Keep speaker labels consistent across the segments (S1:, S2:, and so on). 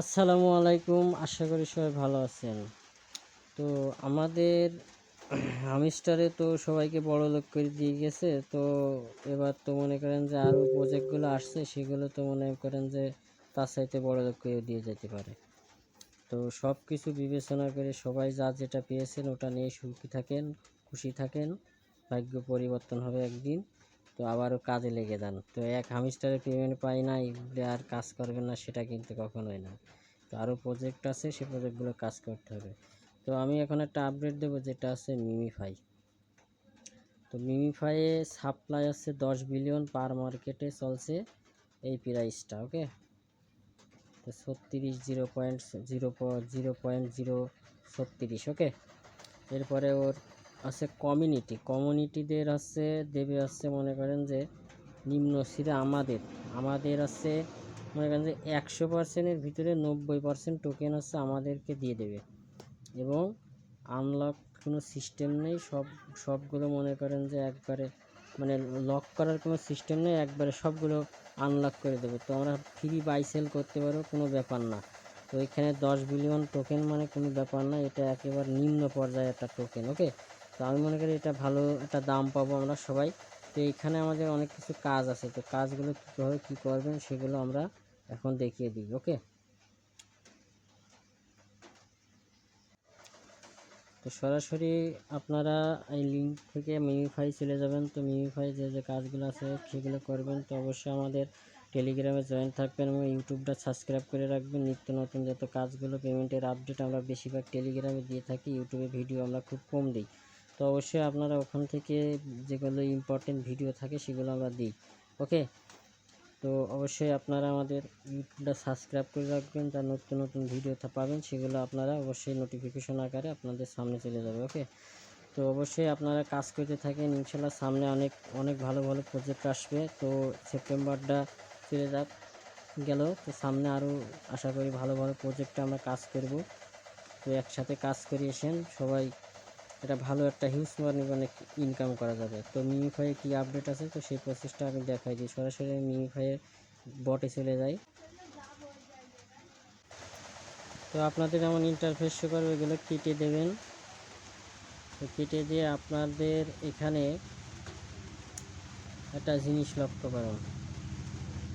S1: আসসালামু আলাইকুম, আশা করি সবাই ভালো আছেন। তো আমাদের হামিস্টারে তো সবাইকে বড় লোক করে দিয়ে গেছে, তো এবার তো মনে করেন যে আরও প্রজেক্টগুলো আসছে, সেগুলো তো মনে করেন যে তার সাইতে বড় লোক করে দিয়ে যেতে পারে। তো সব কিছু বিবেচনা করে সবাই যা যেটা পেয়েছেন ওটা নিয়ে সুখী থাকেন, খুশি থাকেন, ভাগ্য পরিবর্তন হবে একদিন। তো আবারও কাজে লেগে যান। তো এক হামিস্টারের পেমেন্ট পাই না এগুলো আর কাজ করবেন না, সেটা কিন্তু কখনোই না। তো আরও প্রজেক্ট আছে সেই প্রজেক্টগুলো কাজ করতে হবে। তো আমি এখন একটা আপডেট দেবো, যেটা আছে মিমিফাই তো মিমিফাইয়ে সাপ্লাই আছে দশ বিলিয়ন পার মার্কেটে চলছে এই প্রাইসটা ওকে তো ছত্রিশ zero point zero zero point zero ছত্রিশ ওকে এরপরে ওর আছে কমিউনিটি কমিউনিটিদের আছে, দেবে আছে মনে করেন যে নিম্ন শিরে আমাদের আমাদের আছে মনে করেন যে একশো পার্সেন্টের ভিতরে নব্বই পার্সেন্ট টোকেন আছে আমাদেরকে দিয়ে দেবে। এবং আনলক কোনো সিস্টেম নেই, সব, সবগুলো মনে করেন যে একবারে মানে লক করার কোনো সিস্টেম নেই, একবারে সবগুলো আনলক করে দেবে। তো আমরা ফ্রি বাই সেল করতে পারো কোনো ব্যাপার না। তো এখানে দশ বিলিয়ন টোকেন মানে কোনো ব্যাপার না, এটা একেবারে নিম্ন পর্যায়ে একটা টোকেন ওকে তো আমি মনে করি এটা ভালো একটা দাম পাবো আমরা সবাই। তো এইখানে আমাদের অনেক কিছু কাজ আছে, তো কাজগুলো কীভাবে কী করবেন সেগুলো আমরা এখন দেখিয়ে দিই, ওকে? তো সরাসরি আপনারা এই লিঙ্ক থেকে মিমিফাই চলে যাবেন। তো মিমিফাই যে যে কাজগুলো আছে সেগুলো করবেন। তো অবশ্যই আমাদের টেলিগ্রামে জয়েন থাকবেন এবং ইউটিউবটা সাবস্ক্রাইব করে রাখবেন। নিত্য নতুন যত কাজগুলো পেমেন্টের আপডেট আমরা বেশিরভাগ টেলিগ্রামে দিয়ে থাকি ইউটিউবে ভিডিও আমরা খুব কম দিই। তো অবশ্যই আপনারা ওখান থেকে যেগুলো ইম্পর্টেন্ট ভিডিও থাকে সেগুলো আমরা দিই ওকে তো অবশ্যই আপনারা আমাদের ইউটিউবটা সাবস্ক্রাইব করে রাখবেন, যা নতুন নতুন ভিডিও পাবেন, সেগুলো আপনারা অবশ্যই নোটিফিকেশন আকারে আপনাদের সামনে চলে যাবে ওকে তো অবশ্যই আপনারা কাজ করতে থাকেন, ইনশাল্লাহ সামনে অনেক অনেক ভালো ভালো প্রজেক্ট আসবে, তো সেপ্টেম্বরটা চলে যাক, গেল। তো সামনে আরও আশা করি ভালো ভালো প্রজেক্টে আমরা কাজ করব। তো একসাথে কাজ করি এসেন সবাই এটা ভালো একটা হিউজ মানে ইনকাম করা যাবে। তো মিমিফাইয়ে কী আপডেট আছে? তো সেই প্রসেসটা আমি দেখাই দিই সরাসরি মিমিফাইয়ের বটে চলে যাই। তো আপনাদের যেমন ইন্টারফেস শো করবে এগুলো কেটে দেবেন। তো কেটে দিয়ে আপনাদের এখানে একটা জিনিস লক্ষ্য করুন।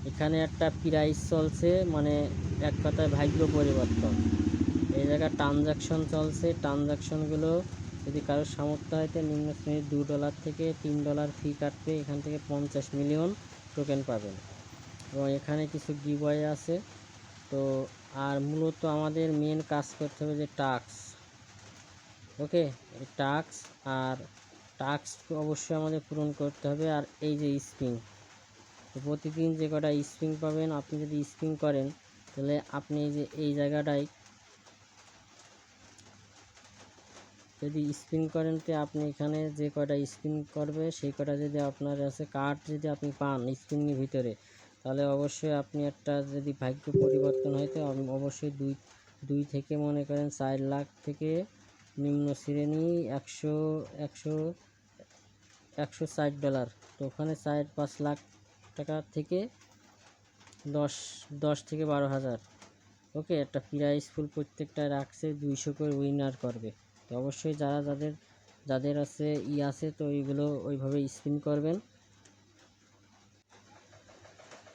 S1: এখানে একটা প্রাইস চলছে মানে এক কথায় ভাগ্য পরিবর্তন। এই জায়গায় ট্রানজাকশন চলছে ট্রানজাকশনগুলো যদি কারোর সামর্থ্য হয় তো নিম্ন শ্রেণির দু ডলার থেকে তিন ডলার ফি কাটবে, এখান থেকে পঞ্চাশ মিলিয়ন টোকেন পাবেন। এবং এখানে কিছু গিবয় আছে। তো আর মূলত আমাদের মেন কাজ করতে হবে যে টাক্স ওকে টাক্স আর টাক্স অবশ্যই আমাদের পূরণ করতে হবে। আর এই যে স্প্রিং তো প্রতিদিন যে কটা স্প্রিং পাবেন, আপনি যদি স্প্রিং করেন, তাহলে আপনি এই যে, এই জায়গাটায় যদি স্পিন করেন তো আপনি এখানে যে কটা স্পিন করবে, সেই কটা যদি আপনার আছে কার্ড যদি আপনি পান স্পিনের ভিতরে, তাহলে অবশ্যই আপনি একটা যদি ভাগ্য পরিবর্তন হয় তো অবশ্যই দুই দুই থেকে মনে করেন চার লাখ থেকে নিম্ন শ্রেণি একশো একশো একশো ষাট ডলার। তো ওখানে চার, পাঁচ লাখ টাকা থেকে দশ দশ থেকে বারো হাজার। ওকে, একটা প্রাইস ফুল প্রত্যেকটা রাখছে, দুইশো করে উইনার করবে। তো অবশ্যই যারা যাদের যাদের আছে ই আছে, তো এইগুলো ওইভাবে স্পিন করবেন।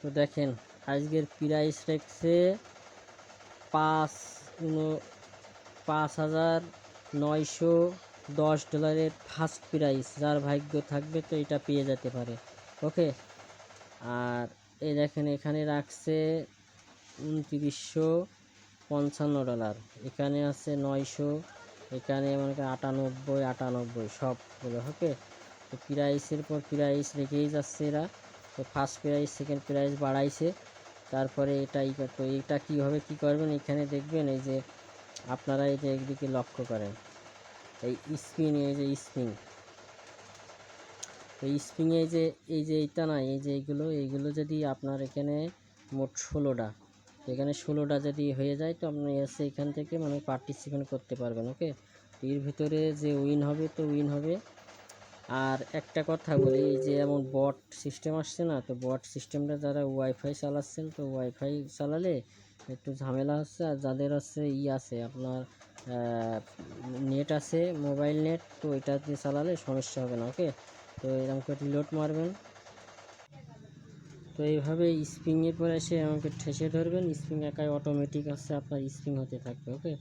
S1: তো দেখেন, আজকের প্রাইস রেখছে পাঁচ পাঁচ হাজার নয়শো দশ ডলারের ফার্স্ট প্রাইস যার ভাগ্য থাকবে তো এটা পেয়ে যেতে পারে। ওকে? আর এই দেখেন, এখানে রাখছে উনত্রিশশো পঞ্চান্ন ডলার এখানে আছে নয়শো এখানে মনে করেন আটানব্বই আটানব্বই সবগুলো ওকে তো প্রাইসের পর প্রাইস রেখেই যাচ্ছে এরা। তো ফার্স্ট প্রাইস সেকেন্ড প্রাইস বাড়াইছে। তারপরে এটাই তো এইটা কীভাবে কী করবেন এখানে দেখবেন এই যে আপনারা এই যে একদিকে লক্ষ্য করেন, এই স্পিন এই যে স্পিন তো স্প্রিংয়ে যে, এই যে এইটা না, এই যে এইগুলো এইগুলো যদি আপনার এখানে মোট ষোলোটা এখানে ষোলোটা যদি হয়ে যায়, তো আপনি এসে এখান থেকে মানে পার্টিসিপেন্ট করতে পারবেন ওকে এর ভিতরে যে উইন হবে, তো উইন হবে। আর একটা কথা বলি যে এমন বট সিস্টেম আসছে না, তো বট সিস্টেমটা যারা ওয়াইফাই চালাচ্ছেন, তো ওয়াইফাই চালালে একটু ঝামেলা হচ্ছে। আর যাদের হচ্ছে ই আছে, আপনার নেট আছে মোবাইল নেট তো এটা দিয়ে চালালে সমস্যা হবে না ওকে তো এরকম করে রিলোড মারবেন। তো এইভাবে স্প্রিংয়ের পরে এসে আমাকে ঠেসে ধরবেন স্প্রিং একাই অটোমেটিক আছে, আপনার স্প্রিং হতে থাকবে ওকে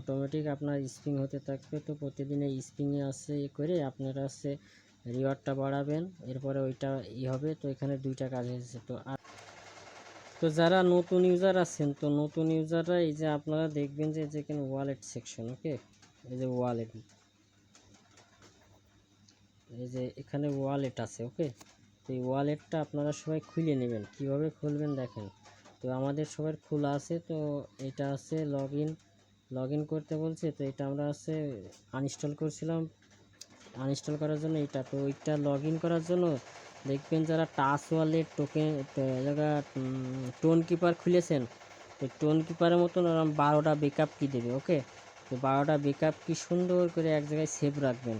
S1: অটোমেটিক আপনার স্প্রিং হতে থাকবে, তো প্রতিদিন এই স্প্রিংয়ে আসছে এ করে আপনারা হচ্ছে রিওয়ার্ডটা বাড়াবেন, এরপরে ওইটা ই হবে, তো এখানে দুইটা কাজ হয়েছে, তো আর তো যারা নতুন ইউজার আছেন, তো নতুন ইউজাররা এই যে আপনারা দেখবেন যে যেখানে ওয়ালেট সেকশন ওকে এই যে ওয়ালেট এই যে এখানে ওয়ালেট আছে ওকে তো এই ওয়ালেটটা আপনারা সবাই খুলে নেবেন। কীভাবে খুলবেন দেখেন? তো আমাদের সবার খোলা আছে, তো এটা আছে লগ ইন লগ ইন করতে বলছে, তো এটা আমরা আছে আনইনস্টল করছিলাম। আনইনস্টল করার জন্য এটা, তো ওইটা লগ ইন করার জন্য দেখবেন যারা টাচ ওয়ালেট টোকেন জায়গা টোন কিপার খুলেছেন, তো টোন কিপারের মতন ওরকম বারোটা বেকআপ কি দেবে ওকে তো বারোটা বেকআপ কি সুন্দর করে এক জায়গায় সেভ রাখবেন।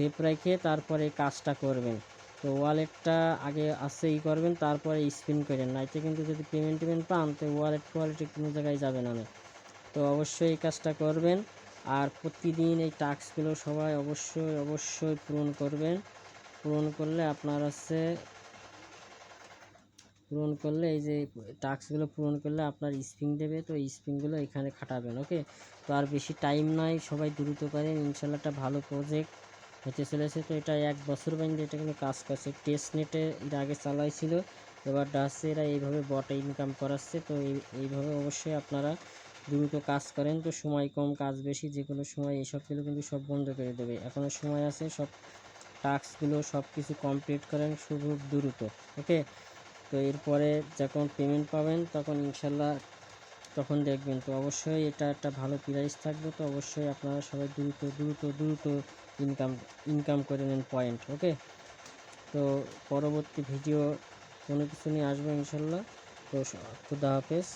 S1: সেভ রেখে তারপরে কাজটা করবেন। তো ওয়ালেটটা আগে আসছে ই করবেন, তারপরে স্পিন করেন। নাইতে কিন্তু যদি পেমেন্ট টেমেন্ট পান, তো ওয়ালেট কোয়ালিটি কোনো জায়গায় যাবে না। তো অবশ্যই এই কাজটা করবেন। আর প্রতিদিন এই টাস্কগুলো সবাই অবশ্যই অবশ্যই পূরণ করবেন। পূরণ করলে আপনার হচ্ছে পূরণ করলে এই যে টাস্কগুলো পূরণ করলে আপনার স্প্রিং দেবে, তো এই স্প্রিংগুলো এখানে খাটাবেন ওকে তো আর বেশি টাইম নাই, সবাই দ্রুত করেন। ইনশাল্লাহ একটা ভালো প্রজেক্ট হতে চলেছে। তো এটা এক বছর বাইন্দে এটা কিন্তু কাজ করছে। টেস্ট নেটে এর আগে চালাইছিল, এবার ডাসে এরা এইভাবে বটে ইনকাম করাচ্ছে। তো এই- এইভাবে অবশ্যই আপনারা দ্রুত কাজ করেন। তো সময় কম, কাজ বেশি যে কোনো সময় এইসবগুলো কিন্তু সব বন্ধ করে দেবে। এখনও সময় আছে, সব টাস্কগুলো সব কিছু কমপ্লিট করেন শুধু দ্রুত, ওকে? তো এরপরে যখন পেমেন্ট পাবেন, তখন ইনশাল্লাহ তখন দেখবেন। তো অবশ্যই এটা একটা ভালো প্রাইস থাকবে। তো অবশ্যই আপনারা সবাই দ্রুত দ্রুত দ্রুত ইনকাম ইনকাম করে নেন পয়েন্ট ওকে তো পরবর্তী ভিডিও কোনো কিছু নিয়ে আসব ইনশাল্লাহ। তো খুদা হাফেজ।